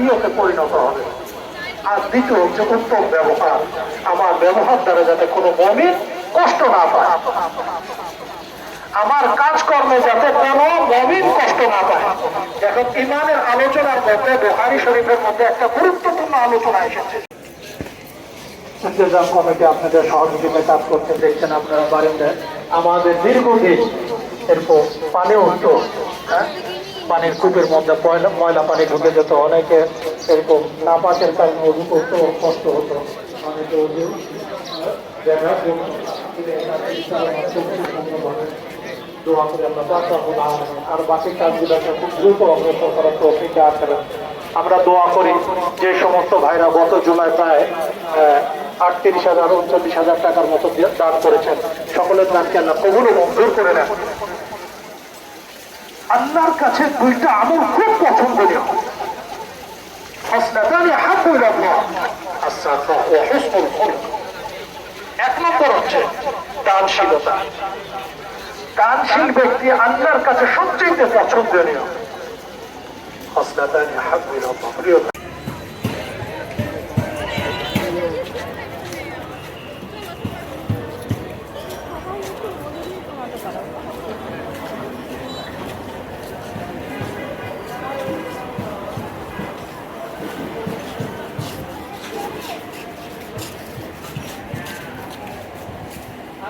প্রিয়তে পরিণত হবে। আর দ্বিতীয় হচ্ছে উত্তম ব্যবহার, আমার ব্যবহার দ্বারা যাতে কোনো মমিন কষ্ট না পায়। আমার কাজকর্মে যাতে কোনো মমিন কষ্ট না পায়। এখন ইমানের আলোচনার মধ্যে বোহারি শরীফের মধ্যে একটা গুরুত্বপূর্ণ আলোচনা এসেছে। ইন্তজাম কমিটি আপনাদের সহযোগিতায় কাজ করতে দেখছেন আপনারা বারিন্দায়। আমাদের দীর্ঘদিন এরকম পানে উঠতো হ্যাঁ? পানির কূপের মধ্যে ময়লা পানি ঢুকে যেত, অনেকে এরকম নাপাকের কারণে অজু করতে কষ্ট হতো। অনেকে দোয়া করে আমরা আর বাকি খুব আমরা দোয়া করি যে সমস্ত ভাইরা গত জুলাই প্রায় আটত্রিশ হাজার, উনচল্লিশ হাজার টাকার মতো দান করেছেন। সকলের দানকে আল্লাহ কবুল মঞ্জুর করে নেন। আল্লাহর কাছে দুইটা আমল খুব পছন্দনীয়। এক নম্বর হচ্ছে দানশীলতা। দানশীল ব্যক্তি কাছে সবচেয়ে পছন্দনীয়।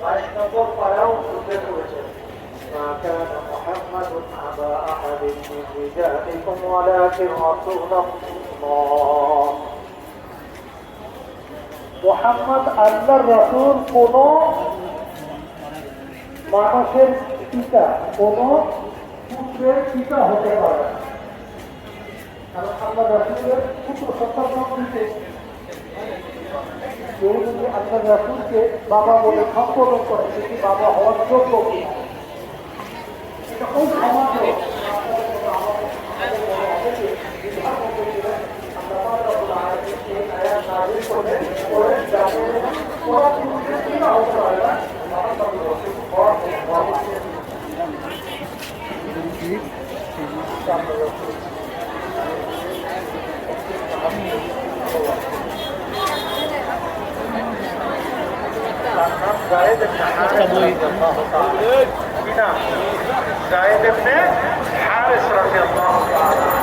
Mas não vou parar o meu projeto. أبا أحد من رجالكم ولكن رسول الله Mohammad আল্লাহর রসুল কোন মানুষের পিতা কোন পুত্রের পিতা হতে পারে না। কারণ আল্লাহ রসুলের পুত্র সন্তান দিতে কেউ যদি আল্লাহ রসুলকে বাবা বলে সম্বোধন করে সেটি বাবা হওয়ার যোগ্য কিনা Oh, my God. زايد بن حارث رضي الله تعالى عنه.